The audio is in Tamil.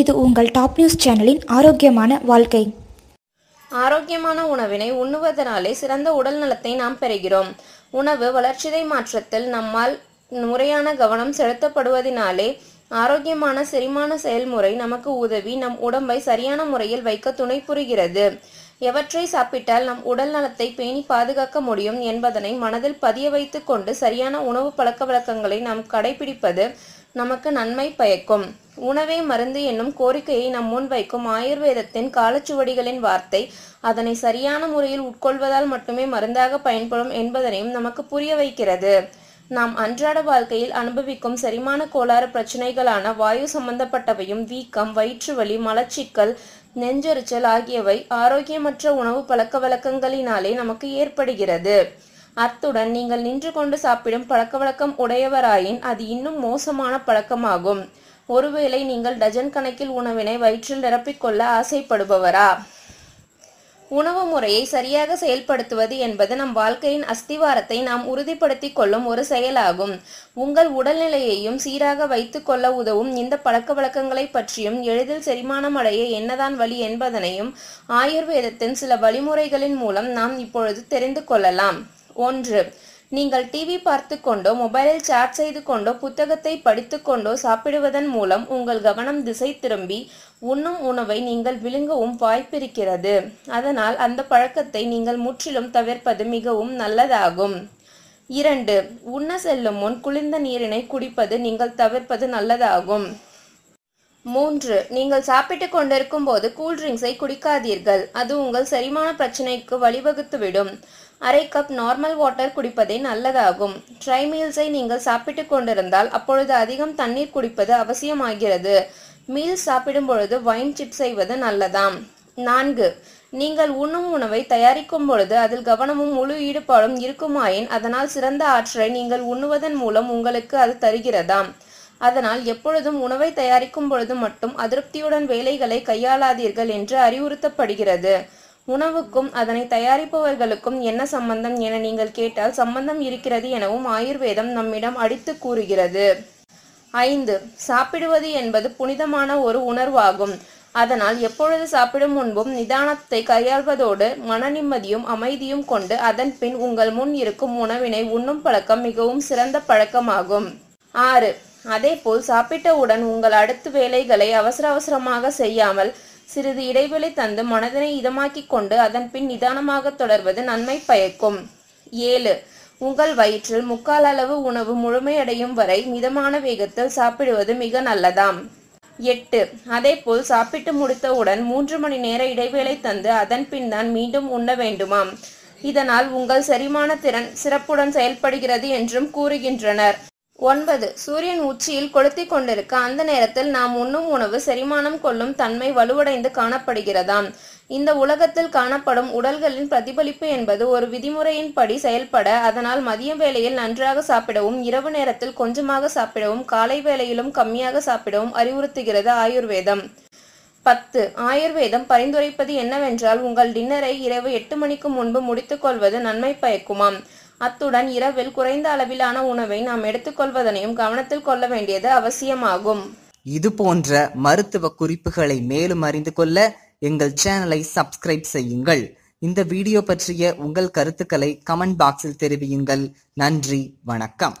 இது உங்கள் டாப் நியூஸ் சேனலின் ஆரோக்கியமான வாழ்க்கை. ஆரோக்கியமான உணவினை உண்ணுவதனாலே சிறந்த உடல் நலத்தை நாம் பெறுகிறோம். உணவு வளர்ச்சிதை மாற்றத்தில் நம்மால் முறையான கவனம் செலுத்தப்படுவதினாலே ஆரோக்கியமான செரிமான செயல்முறை நமக்கு உதவி நம் உடம்பை சரியான முறையில் வைக்க துணை புரிகிறது. எவற்றை சாப்பிட்டால் நம் உடல் நலத்தை பேணி பாதுகாக்க முடியும் என்பதனை மனதில் பதிய வைத்துக்கொண்டு சரியான உணவு பழக்க வழக்கங்களை நாம் கடைபிடிப்பது நமக்கு நன்மை பயக்கும். உணவே மருந்து என்னும் கோரிக்கையை நம் முன் வைக்கும் ஆயுர்வேதத்தின் காலச்சுவடிகளின் வார்த்தை அதனை சரியான முறையில் உட்கொள்வதால் மட்டுமே மருந்தாக பயன்படும் என்பதனையும் நமக்கு புரிய வைக்கிறது. நாம் அன்றாட வாழ்க்கையில் அனுபவிக்கும் செரிமான கோளாறு பிரச்சனைகளான வாயு சம்பந்தப்பட்டவையும் வீக்கம் வயிற்று வலி மலச்சிக்கல் நெஞ்செரிச்சல் ஆகியவை ஆரோக்கியமற்ற உணவு பழக்க வழக்கங்களினாலே நமக்கு ஏற்படுகிறது. அத்துடன் நீங்கள் நின்று கொண்டு சாப்பிடும் பழக்கவழக்கம் உடையவராயின் அது இன்னும் மோசமான பழக்கமாகும். ஒருவேளை நீங்கள் டஜன் கணக்கில் உணவினை வயிற்றில் நிரப்பிக்கொள்ள ஆசைப்படுபவரா? உணவு முறையை சரியாக செயல்படுத்துவது என்பது நம் வாழ்க்கையின் அஸ்திவாரத்தை நாம் உறுதிப்படுத்திக் கொள்ளும் ஒரு செயலாகும். உங்கள் உடல்நிலையையும் சீராக வைத்துக் கொள்ள உதவும் இந்த பழக்க வழக்கங்களை பற்றியும் எளிதில் செரிமானம் அடைய என்னதான் வழி என்பதனையும் ஆயுர்வேதத்தின் சில வழிமுறைகளின் மூலம் நாம் இப்பொழுது தெரிந்து கொள்ளலாம். ஒன்று நீங்கள் டிவி பார்த்து கொண்டோ மொபைலில் சாட் செய்து கொண்டோ புத்தகத்தை படித்து கொண்டோ சாப்பிடுவதன் மூலம் உங்கள் கவனம் திசை திரும்பி உண்ணும் உணவை நீங்கள் விழுங்கவும் வாய்ப்பிருக்கிறது. அதனால் அந்த பழக்கத்தை நீங்கள் முற்றிலும் தவிர்ப்பது மிகவும் நல்லதாகும். இரண்டு உண்ண செல்லும் முன் குளிர்ந்த நீரினை குடிப்பது நீங்கள் தவிர்ப்பது நல்லதாகும். மூன்று நீங்கள் சாப்பிட்டு கொண்டிருக்கும் போது கூல்ட்ரிங்க்ஸை குடிக்காதீர்கள். அது உங்கள் செரிமான பிரச்சனைக்கு வழிவகுத்துவிடும். அரை கப் நார்மல் வாட்டர் குடிப்பதே நல்லதாகும். ட்ரை மீல்ஸை நீங்கள் சாப்பிட்டு கொண்டிருந்தால் அப்பொழுது அதிகம் தண்ணீர் குடிப்பது அவசியமாகிறது. மீல்ஸ் சாப்பிடும் பொழுது வைன் சிப் செய்வது நல்லதாம். நான்கு நீங்கள் உண்ணும் உணவை தயாரிக்கும் பொழுது அதில் கவனமும் முழு ஈடுபாடும் இருக்குமாயின் அதனால் சிறந்த ஆற்றலை நீங்கள் உண்ணுவதன் மூலம் உங்களுக்கு அது தருகிறதாம். அதனால் எப்பொழுதும் உணவை தயாரிக்கும் பொழுது மட்டும் அதிருப்தியுடன் வேலைகளை கையாளாதீர்கள் என்று அறிவுறுத்தப்படுகிறது. உணவுக்கும் அதனை தயாரிப்பவர்களுக்கும் என்ன சம்பந்தம் என நீங்கள் கேட்டால் சம்பந்தம் இருக்கிறது எனவும் ஆயுர்வேதம் நம்மிடம் அடித்து கூறுகிறது. ஐந்து சாப்பிடுவது என்பது புனிதமான ஒரு உணர்வாகும். அதனால் எப்பொழுது சாப்பிடும் முன்பும் நிதானத்தை கையாள்வதோடு மன நிம்மதியும் அமைதியும் கொண்டு அதன் பின் உங்கள் முன் இருக்கும் உணவினை உண்ணும் பழக்கம் மிகவும் சிறந்த பழக்கமாகும். ஆறு அதேபோல் சாப்பிட்டவுடன் உங்கள் அடுத்த வேலைகளை அவசர அவசரமாக செய்யாமல் சிறிது இடைவெளி தந்து மனதினை இதமாக்கிக் கொண்டு அதன் பின் நிதானமாக தொடர்வது நன்மை பயக்கும். ஏழு. உங்கள் வயிற்றில் முக்கால் அளவு உணவு முழுமையடையும் வரை மிதமான வேகத்தில் சாப்பிடுவது மிக நல்லதாம். எட்டு. அதேபோல் சாப்பிட்டு முடித்தவுடன் மூன்று மணி நேர இடைவேளை தந்து அதன் பின் தான் மீண்டும் உண்ண வேண்டுமாம். இதனால் உங்கள் செரிமான திறன் சிறப்புடன் செயல்படுகிறது என்றும் கூறுகின்றனர். ஒன்பது. சூரியன் உச்சியில் கொளுத்திக் கொண்டிருக்க அந்த நேரத்தில் நாம் உண்ணும் உணவு செரிமானம் கொள்ளும் தன்மை வலுவடைந்து காணப்படுகிறதாம். இந்த உலகத்தில் காணப்படும் உடல்களின் பிரதிபலிப்பு என்பது ஒரு விதிமுறையின்படி செயல்பட அதனால் மதிய வேளையில் நன்றாக சாப்பிடவும் இரவு நேரத்தில் கொஞ்சமாக சாப்பிடவும் காலை வேளையிலும் கம்மியாக சாப்பிடவும் அறிவுறுத்துகிறது ஆயுர்வேதம். பத்து. ஆயுர்வேதம் பரிந்துரைப்பது என்னவென்றால் உங்கள் டின்னரை இரவு எட்டு மணிக்கு முன்பு முடித்துக்கொள்வது நன்மை பயக்குமாம். அத்துடன் இரவில் குறைந்த அளவிலான உணவை நாம் எடுத்துக்கொள்வதனையும் கவனத்தில் கொள்ள வேண்டியது அவசியமாகும். இது போன்ற மருத்துவ குறிப்புகளை மேலும் அறிந்து கொள்ள எங்கள் சேனலை சப்ஸ்கிரைப் செய்யுங்கள். இந்த வீடியோ பற்றிய உங்கள் கருத்துக்களை கமெண்ட் பாக்ஸில் தெரிவியுங்கள். நன்றி வணக்கம்.